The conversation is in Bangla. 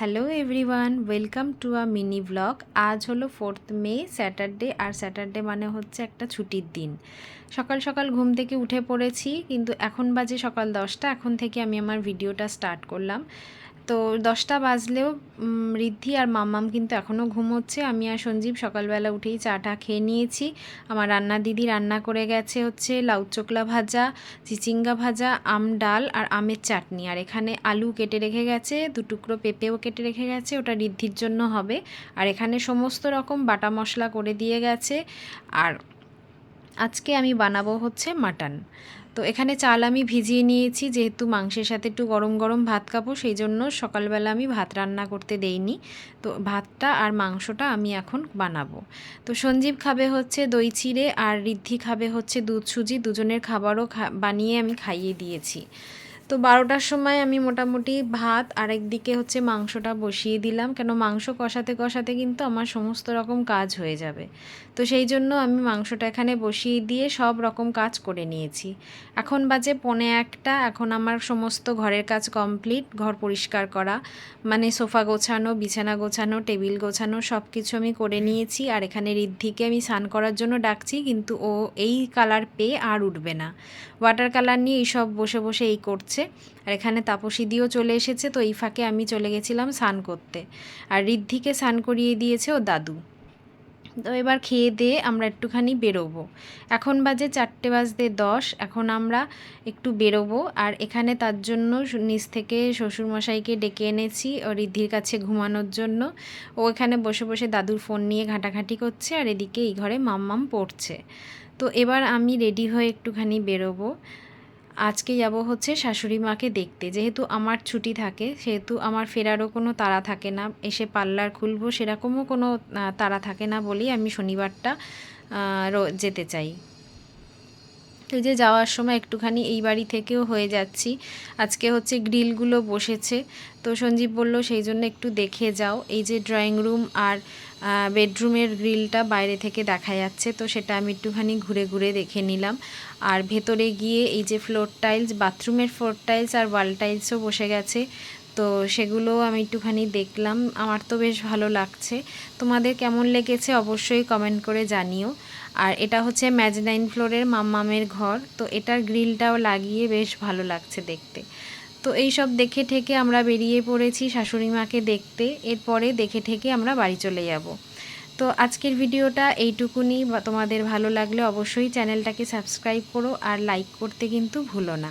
Hello everyone welcome to a mini blog আজ হলো ফোর্থ মে স্যাটারডে আর স্যাটারডে মানে হচ্ছে একটা ছুটির দিন। সকাল সকাল ঘুম থেকে উঠে পড়েছি, কিন্তু এখন বাজে সকাল দশটা, এখন থেকে আমি আমার ভিডিওটা স্টার্ট করলাম। তো দশটা বাজলেও ঋদ্ধি আর মাম্মাম কিন্তু এখনও ঘুমোচ্ছে। আমি আর সঞ্জীব সকালবেলা উঠেই চাটা খেয়ে নিয়েছি। আমার রান্না দিদি রান্না করে গেছে হচ্ছে লাউ চোকলা ভাজা, চিচিঙ্গা ভাজা, আম ডাল আর আমের চাটনি। আর এখানে আলু কেটে রেখে গেছে দু টুকরো পেঁপেও কেটে রেখে গেছে, ওটা ঋদ্ধির জন্য হবে। আর এখানে সমস্ত রকম বাটা মশলা করে দিয়ে গেছে। আর আজকে আমি বানাবো হচ্ছে মাটন। তো এখানে চাল আমি ভিজিয়ে নিয়েছি, যেহেতু মাংসের সাথে একটু গরম গরম ভাত খাব সেই জন্য সকালবেলা আমি ভাত রান্না করতে দেইনি। তো ভাতটা আর মাংসটা আমি এখন বানাবো। তো সঞ্জীব খাবে হচ্ছে দই চিড়ে, আর ঋদ্ধি খাবে হচ্ছে দুধ সুজি, দুজনের খাবারও বানিয়ে আমি খাইয়ে দিয়েছি। তো বারোটার সময় আমি মোটামুটি ভাত আর একদিকে হচ্ছে মাংসটা বসিয়ে দিলাম। কেন মাংস কষাতে কষাতে কিন্তু আমার সমস্ত রকম কাজ হয়ে যাবে। তো সেই জন্য আমি মাংসটা এখানে বসিয়ে দিয়ে সব রকম কাজ করে নিয়েছি। এখন বাজে পনে একটা, এখন আমার সমস্ত ঘরের কাজ কমপ্লিট, ঘর পরিষ্কার করা। মানে সোফা গোছানো, বিছানা গোছানো, টেবিল গোছানো সব কিছু আমি করে নিয়েছি। আর এখানে ঋদ্ধিকে আমি স্নান করার জন্য ডাকছি, কিন্তু ও এই কালার পেয়ে আর উঠবে না। ওয়াটার কালার নিয়ে এইসব বসে বসে এই করছে। আর এখানে তাপসী দিয়েও চলে এসেছে, তো এই ফাঁকে আমি চলে গেছিলাম স্নান করতে। আর ঋদ্ধিকে স্নান করিয়ে দিয়েছে ও দাদু। তো এবার খেয়ে দিয়ে আমরা একটুখানি বেরোবো। এখন বাজে চারটে বাজতে দশ, এখন আমরা একটু বেরোবো। আর এখানে তার জন্য নিচ থেকে শ্বশুরমশাইকে ডেকে এনেছি, ও ঋদ্ধির কাছে ঘুমানোর জন্য। ও এখানে বসে বসে দাদুর ফোন নিয়ে ঘাঁটাঘাঁটি করছে, আর এদিকে এই ঘরে মাম্মাম পড়ছে। তো এবার আমি রেডি হয়ে একটুখানি বেরোবো। আজকে যাব হচ্ছে শাশুড়ি মাকে দেখতে। যেহেতু আমার ছুটি থাকে, সেহেতু আমার ফেরারও কোনো তাড়া থাকে না। এসে পার্লার খুলবো সেরকমও কোনো তাড়া থাকে না বলেই আমি শনিবারটা যেতে চাই। এই যে যাওয়ার সময় একটুখানি এই বাড়ি থেকেও হয়ে যাচ্ছি। আজকে হচ্ছে গ্রিলগুলো বসেছে। তো সঞ্জীব বলল, সেই জন্য একটু দেখে যাও। এই যে ড্রয়িং রুম আর বেডরুমের গ্রিলটা বাইরে থেকে দেখা যাচ্ছে, তো সেটা আমি একটুখানি ঘুরে ঘুরে দেখে নিলাম। আর ভেতরে গিয়ে এই যে ফ্লোর টাইলস, বাথরুমের ফ্লোর টাইলস আর ওয়াল টাইলসও বসে গেছে। তো সেগুলো আমি একটুখানি দেখলাম। আমার তো বেশ ভালো লাগছে। তোমাদের কেমন লেগেছে অবশ্যই কমেন্ট করে জানিও। আর এটা হচ্ছে ম্যাজনাইন ফ্লোরের মাম্মামের ঘর, তো এটার গ্রিলটাও লাগিয়ে বেশ ভালো লাগছে দেখতে। তো এই সব দেখে ঠেকে আমরা বেরিয়ে পড়েছি শাশুড়ি মাকে দেখতে। এরপরে দেখে ঠেকে আমরা বাড়ি চলে যাব। তো আজকের ভিডিওটা এইটুকুনি। তোমাদের ভালো লাগলে অবশ্যই চ্যানেলটাকে সাবস্ক্রাইব করো আর লাইক করতে কিন্তু ভুলো না।